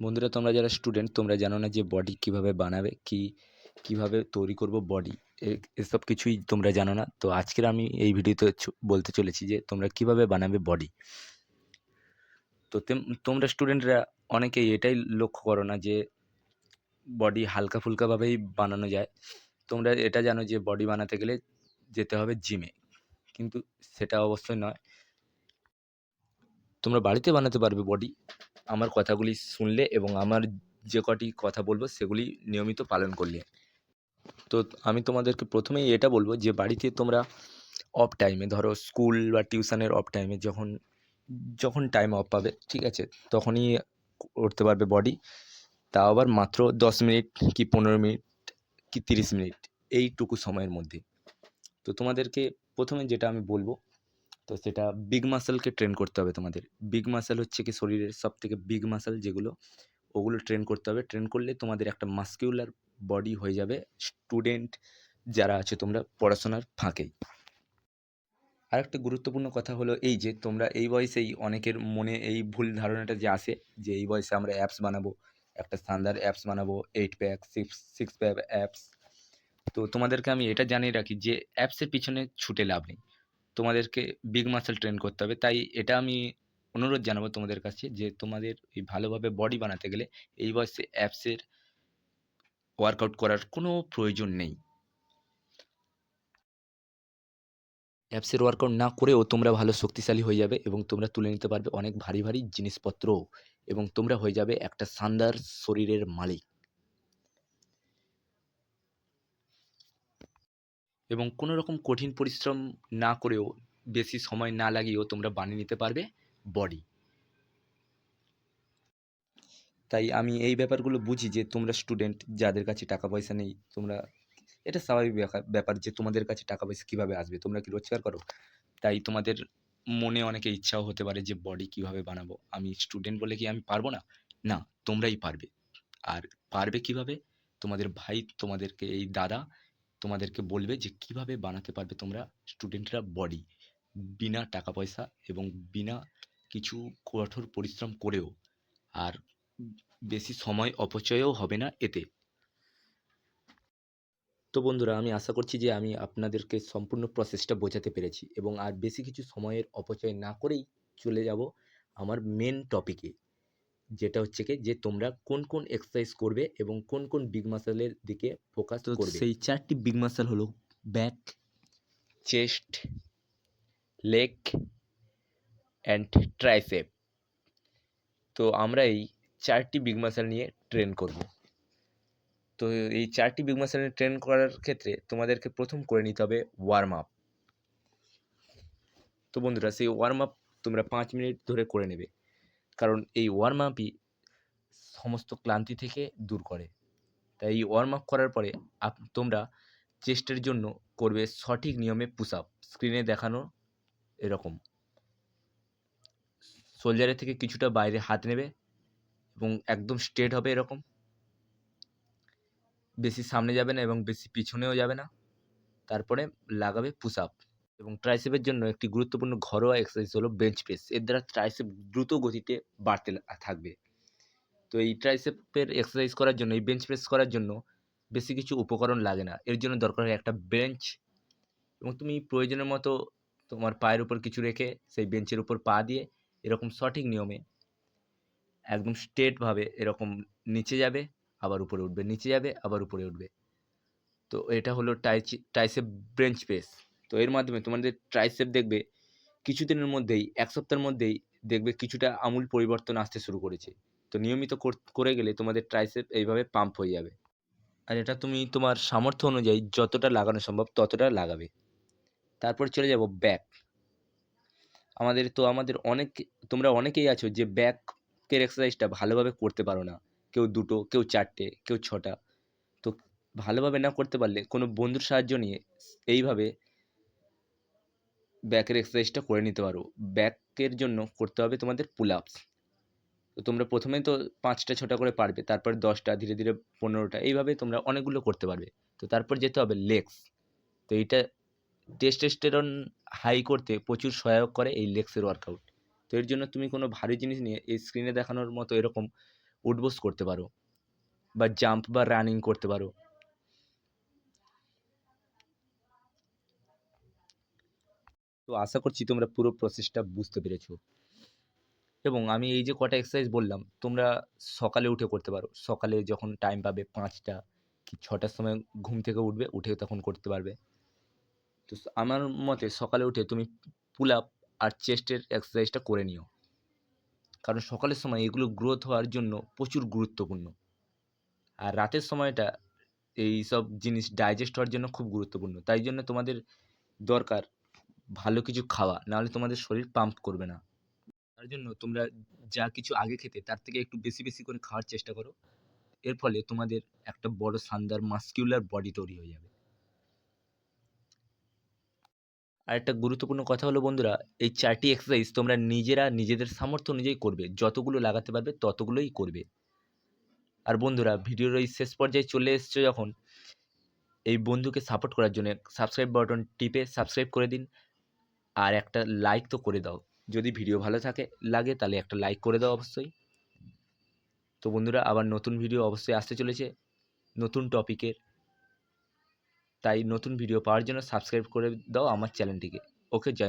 বন্ধুরা, তোমরা যারা স্টুডেন্ট তোমরা জানো না যে বডি কীভাবে বানাবে, কি, কীভাবে তৈরি করব বডি এসব কিছুই তোমরা জানো না। তো আজকের আমি এই ভিডিওতে বলতে চলেছি যে তোমরা কীভাবে বানাবে বডি তো তোমরা স্টুডেন্টরা অনেকেই এটাই লক্ষ্য করো না যে বডি হালকা ফুলকাভাবেই বানানো যায়। তোমরা এটা জানো যে বডি বানাতে গেলে যেতে হবে জিমে কিন্তু সেটা অবশ্যই নয়। তোমরা বাড়িতে বানাতে পারবে বডি আমার কথাগুলি শুনলে এবং আমার যে কটি কথা বলব সেগুলি নিয়মিত পালন করলে। তো আমি তোমাদেরকে প্রথমেই এটা বলব যে বাড়িতে তোমরা অফ টাইমে ধরো স্কুল বা টিউশনের অফ টাইমে যখন যখন টাইম অফ পাবে, ঠিক আছে? তখনই করতে পারবে বডি তা আবার মাত্র দশ মিনিট কি পনেরো মিনিট কি তিরিশ মিনিট, এইটুকু সময়ের মধ্যে। তো তোমাদেরকে প্রথমে যেটা আমি বলব তো সেটা বিগ মাসেলকে ট্রেন করতে হবে তোমাদের। বিগ মাসেল হচ্ছে কি শরীরের সব থেকে বিগ মাসেল যেগুলো, ওগুলো ট্রেন করতে হবে। ট্রেন করলে তোমাদের একটা মাস্কিউলার বডি হয়ে যাবে। স্টুডেন্ট যারা আছে তোমরা পড়াশোনার ফাঁকেই আরেকটা গুরুত্বপূর্ণ কথা হলো এই যে তোমরা এই বয়সেই অনেকের মনে এই ভুল ধারণাটা যে আসে যে এই বয়সে আমরা অ্যাপস বানাবো, একটা শানদার অ্যাপস বানাবো eight pack six six pack apps তো তোমাদেরকে আমি এটা জানিয়ে রাখি যে অ্যাপসের পিছনে ছুটে লাভ নেই। তোমাদেরকে বিগ মাসেল ট্রেন করতে হবে। তাই এটা আমি অনুরোধ জানাব তোমাদের কাছে যে তোমাদের এই ভালোভাবে বডি বানাতে গেলে এই বয়সে অ্যাপসের ওয়ার্কআউট করার কোনো প্রয়োজন নেই। অ্যাপসের ওয়ার্কআউট না করেও তোমরা ভালো শক্তিশালী হয়ে যাবে এবং তোমরা তুলে নিতে পারবে অনেক ভারী ভারী জিনিসপত্র এবং তোমরা হয়ে যাবে একটা শানদার শরীরের মালিক। এবং কোনো রকম কঠিন পরিশ্রম না করেও বেশি সময় না লাগিয়েও তোমরা বানিয়ে নিতে পারবে বডি তাই আমি এই ব্যাপারগুলো বুঝি যে তোমরা স্টুডেন্ট যাদের কাছে টাকা পয়সা নেই, তোমরা এটা স্বাভাবিক ব্যাপার- যে তোমাদের কাছে টাকা পয়সা কীভাবে আসবে, তোমরা কি রোজগার করো? তাই তোমাদের মনে অনেকে ইচ্ছাও হতে পারে যে বডি কীভাবে বানাবো। আমি স্টুডেন্ট বলে কি আমি পারব না? না, তোমরাই পারবে। আর পারবে কীভাবে? তোমাদের ভাই, তোমাদেরকে এই দাদা তোমাদেরকে বলবে যে কীভাবে বানাতে পারবে তোমরা স্টুডেন্টরা বডি বিনা টাকা পয়সা এবং বিনা কিছু কঠোর পরিশ্রম করেও। আর বেশি সময় অপচয়ও হবে না এতে। তো বন্ধুরা, আমি আশা করছি যে আমি আপনাদেরকে সম্পূর্ণ প্রসেসটা বোঝাতে পেরেছি এবং আর বেশি কিছু সময়ের অপচয় না করেই চলে যাব আমার মেন টপিকে যেটা হচ্ছে কি যে তোমরা কোন কোন এক্সারসাইজ করবে এবং কোন কোন বিগ মাসেলের দিকে ফোকাস করবে। সেই চারটি বিগ মাসেল হলো back chest leg and tricep তো আমরা এই চারটি বিগ মাসেল নিয়ে ট্রেন করব। তো এই চারটি বিগ মাসেল নিয়ে ট্রেন করার ক্ষেত্রে তোমাদেরকে প্রথম করে নিতে হবে ওয়ার্ম আপ তো বন্ধুরা সেই ওয়ার্ম আপ তোমরা পাঁচ মিনিট ধরে করে নেবে। কারণ এই ওয়ার্ম আপই সমস্ত ক্লান্তি থেকে দূর করে। তাই এই ওয়ার্ম আপ করার পরে আপ, তোমরা চেস্টের জন্য করবে সঠিক নিয়মে পুশ আপ স্ক্রিনে দেখানো এরকম। সোলজারের থেকে কিছুটা বাইরে হাত নেবে এবং একদম স্ট্রেট হবে এরকম। বেশি সামনে যাবে না এবং বেশি পিছনেও যাবে না। তারপরে লাগাবে পুশ আপ এবং ট্রাইসেপের জন্য একটি গুরুত্বপূর্ণ ঘরোয়া এক্সারসাইজ হলো বেঞ্চ প্রেস এর দ্বারা ট্রাইসেপ দ্রুত গতিতে বাড়তে থাকবে। তো এই ট্রাইসেপের এক্সারসাইজ করার জন্য, এই বেঞ্চ প্রেস করার জন্য বেশি কিছু উপকরণ লাগে না। এর জন্য দরকার হয় একটা বেঞ্চ এবং তুমি প্রয়োজনের মতো তোমার পায়ের উপর কিছু রেখে সেই বেঞ্চের উপর পা দিয়ে এরকম সঠিক নিয়মে একদম স্ট্রেটভাবে এরকম নিচে যাবে, আবার উপরে উঠবে। নিচে যাবে, আবার উপরে উঠবে। তো এটা হলো টাইচি ট্রাইসেপ বেঞ্চ প্রেস তো এর মাধ্যমে তোমাদের ট্রাইসেপ দেখবে, কিছুদিনের মধ্যেই, এক সপ্তাহের মধ্যেই দেখবে কিছুটা আমূল পরিবর্তন আসতে শুরু করেছে। তো নিয়মিত করে গেলে তোমাদের ট্রাইসেপ এইভাবে পাম্প হয়ে যাবে। আর এটা তুমি তোমার সামর্থ্য অনুযায়ী যতটা লাগানো সম্ভব ততটা লাগাবে। তারপর চলে যাব ব্যাক আমাদের তো আমাদের অনেক, তোমরা অনেকেই আছো যে ব্যাকের এক্সারসাইজটা ভালোভাবে করতে পারো না। কেউ দুটো, কেউ চারটে, কেউ ছটা। তো ভালোভাবে না করতে পারলে কোনো বন্ধুর সাহায্য নিয়ে এইভাবে ব্যাকের এক্সারসাইজটা করে নিতে পারো। ব্যাকের জন্য করতে হবে তোমাদের পুল আপস তো তোমরা প্রথমে তো পাঁচটা, ছটা করে পারবে, তারপর দশটা, ধীরে ধীরে পনেরোটা এইভাবে তোমরা অনেকগুলো করতে পারবে। তো তারপর যেতে হবে লেগস তো এইটা টেস্টেস্টেরন হাই করতে প্রচুর সহায়ক করে এই লেগসের ওয়ার্কআউট তো এর জন্য তুমি কোনো ভারী জিনিস নিয়ে এই স্ক্রিনে দেখানোর মতো এরকম উঠবোস করতে পারো। বা জাম্প বা রানিং করতে পারো। তো আশা করছি তোমরা পুরো প্রসেসটা বুঝতে পেরেছ। এবং আমি এই যে কটা এক্সারসাইজ বললাম, তোমরা সকালে উঠে করতে পারো। সকালে যখন টাইম পাবে পাঁচটা কি ছটার সময় ঘুম থেকে উঠবে উঠে তখন করতে পারবে। তো আমার মতে সকালে উঠে তুমি পুল আপ আর চেস্টের এক্সারসাইজটা করে নিও। কারণ সকালের সময় এগুলো গ্রোথ হওয়ার জন্য প্রচুর গুরুত্বপূর্ণ। আর রাতের সময়টা এই সব জিনিস ডাইজেস্ট হওয়ার জন্য খুব গুরুত্বপূর্ণ। তাই জন্য তোমাদের দরকার ভালো কিছু খাওয়া, নাহলে তোমাদের শরীর পাম্প করবে না। তার জন্য তোমরা যা কিছু আগে খেতে, তার থেকে একটু বেশি বেশি করে খাওয়ার চেষ্টা করো। এর ফলে তোমাদের একটা বড় শানদার মাস্কিউলার বডি তৈরি হয়ে যাবে। আর একটা গুরুত্বপূর্ণ কথা হলো বন্ধুরা, এই চারটি এক্সারসাইজ তোমরা নিজেরা নিজেদের সামর্থ্য অনুযায়ী করবে। যতগুলো লাগাতে পারবে, ততগুলোই করবে। আর বন্ধুরা, ভিডিওর এই শেষ পর্যায়ে চলে এসছো যখন, এই বন্ধুকে সাপোর্ট করার জন্য সাবস্ক্রাইব বাটন টিপে সাবস্ক্রাইব করে দিন। আর একটা লাইক তো করে দাও। যদি ভিডিও ভালো থাকে, লাগে, তাহলে একটা লাইক করে দাও অবশ্যই। তো বন্ধুরা, আবার নতুন ভিডিও অবশ্যই আসতে চলেছে, নতুন টপিকের তাই নতুন ভিডিও পাওয়ার জন্য সাবস্ক্রাইব করে দাও আমার চ্যানেলটিকে ওকে জয়